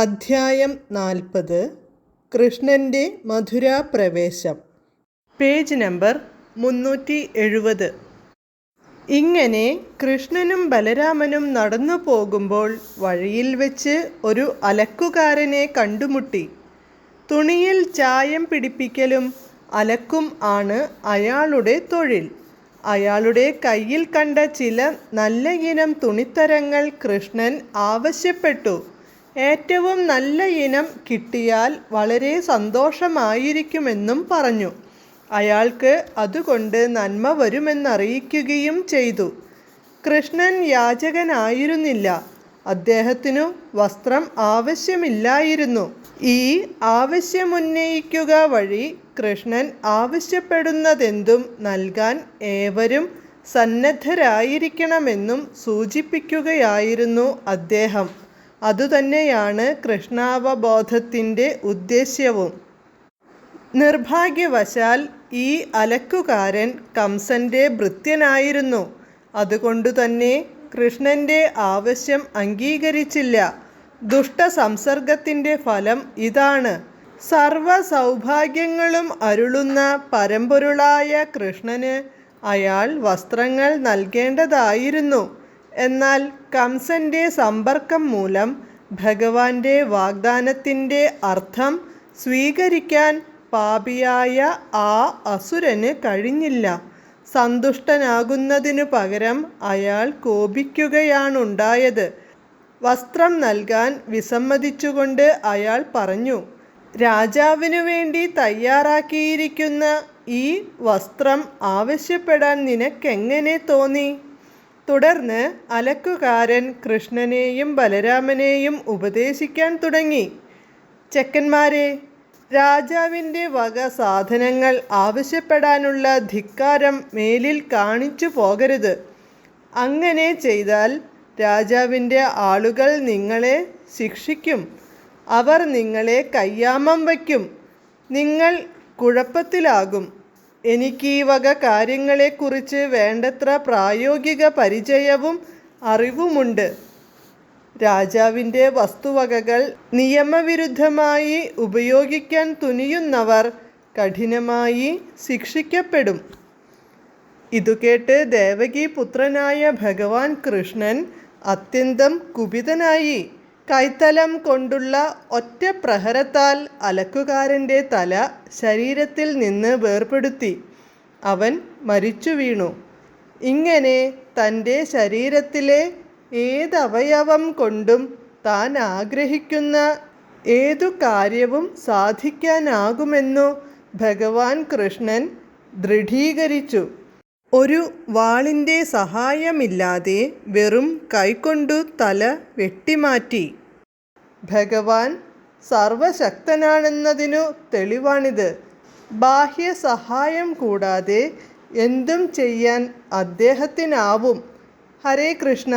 അധ്യായം നാൽപ്പത്. കൃഷ്ണന്റെ മധുരാപ്രവേശം. പേജ് നമ്പർ മുന്നൂറ്റി എഴുപത് ഇങ്ങനെ കൃഷ്ണനും ബലരാമനും നടന്നു പോകുമ്പോൾ വഴിയിൽ വെച്ച് ഒരു അലക്കുകാരനെ കണ്ടുമുട്ടി. തുണിയിൽ ചായം പിടിപ്പിക്കലും അലക്കും ആണ് അയാളുടെ തൊഴിൽ. അയാളുടെ കയ്യിൽ കണ്ട ചില നല്ല ഇനം തുണിത്തരങ്ങൾ കൃഷ്ണൻ ആവശ്യപ്പെട്ടു. ഏറ്റവും നല്ല ഇനം കിട്ടിയാൽ വളരെ സന്തോഷമായിരിക്കുമെന്നും പറഞ്ഞു. അയാൾക്ക് അതുകൊണ്ട് നന്മ വരുമെന്നറിയിക്കുകയും ചെയ്തു. കൃഷ്ണൻ യാചകനായിരുന്നില്ല. അദ്ദേഹത്തിനു വസ്ത്രം ആവശ്യമില്ലായിരുന്നു. ഈ ആവശ്യമുന്നയിക്കുക വഴി കൃഷ്ണൻ ആവശ്യപ്പെടുന്നതെന്തും നൽകാൻ ഏവരും സന്നദ്ധരായിരിക്കണമെന്നും സൂചിപ്പിക്കുകയായിരുന്നു അദ്ദേഹം. അതുതന്നെയാണ് കൃഷ്ണാവബോധത്തിന്റെ ഉദ്ദേശ്യവും. നിർഭാഗ്യവശാൽ ഈ അലക്കുകാരൻ കംസന്റെ ഭൃത്യനായിരുന്നു. അതുകൊണ്ടുതന്നെ കൃഷ്ണന്റെ ആവശ്യം അംഗീകരിച്ചില്ല. ദുഷ്ടസംസർഗത്തിന്റെ ഫലം ഇതാണ്. സർവ സൗഭാഗ്യങ്ങളും അരുളുന്ന പരമ്പൊരുളായ കൃഷ്ണന് അയാൾ വസ്ത്രങ്ങൾ നൽകേണ്ടതായിരുന്നു. എന്നാൽ കംസന്റെ സമ്പർക്കം മൂലം ഭഗവാന്റെ വാഗ്ദാനത്തിന്റെ അർത്ഥം സ്വീകരിക്കാൻ പാപിയായ ആ അസുരന് കഴിഞ്ഞില്ല. സന്തുഷ്ടനാകുന്നതിനു പകരം അയാൾ കോപിക്കുകയാണുണ്ടായത്. വസ്ത്രം നൽകാൻ വിസമ്മതിച്ചുകൊണ്ട് അയാൾ പറഞ്ഞു രാജാവിനു വേണ്ടി തയ്യാറാക്കിയിരിക്കുന്ന ഈ വസ്ത്രം ആവശ്യപ്പെടാൻ നിനക്കെങ്ങനെ തോന്നി? തുടർന്ന് അലക്കുകാരൻ കൃഷ്ണനെയും ബലരാമനെയും ഉപദേശിക്കാൻ തുടങ്ങി. ചെക്കന്മാരെ രാജാവിന്റെ വക സാധനങ്ങൾ ആവശ്യപ്പെടാനുള്ള ധിക്കാരം മേലിൽ കാണിച്ചു പോകരുത്. അങ്ങനെ ചെയ്താൽ രാജാവിന്റെ ആളുകൾ നിങ്ങളെ ശിക്ഷിക്കും. അവർ നിങ്ങളെ കയ്യാമം വയ്ക്കും. നിങ്ങൾ കുഴപ്പത്തിലാകും. എനിക്ക് ഈ വക കാര്യങ്ങളെക്കുറിച്ച് വേണ്ടത്ര പ്രായോഗിക പരിചയവും അറിവുമുണ്ട്. രാജാവിന്റെ വസ്തുവകകൾ നിയമവിരുദ്ധമായി ഉപയോഗിക്കാൻ തുനിയുന്നവർ കഠിനമായി ശിക്ഷിക്കപ്പെടും. ഇതു കേട്ട് ദേവകി പുത്രനായ ഭഗവാൻ കൃഷ്ണൻ അത്യന്തം കുപിതനായി. കൈത്തലം കൊണ്ടുള്ള ഒറ്റ പ്രഹരത്താൽ അലക്കുകാരന്റെ തല ശരീരത്തിൽ നിന്ന് വേർപെടുത്തി. അവൻ മരിച്ചു വീണു. ഇങ്ങനെ തന്റെ ശരീരത്തിലെ ഏതവയവം കൊണ്ടും താൻ ആഗ്രഹിക്കുന്ന ഏതു കാര്യവും സാധിക്കാനാകുമെന്നു ഭഗവാൻ കൃഷ്ണൻ ദൃഢീകരിച്ചു. ഒരു വാളിന്റെ സഹായമില്ലാതെ വെറും കൈകൊണ്ടു തല വെട്ടിമാറ്റി. ഭഗവാൻ സർവശക്തനാണെന്നതിനു തെളിവാണിത്. ബാഹ്യ സഹായം കൂടാതെ എന്തും ചെയ്യാൻ അദ്ദേഹത്തിനാവും. ഹരേ കൃഷ്ണ.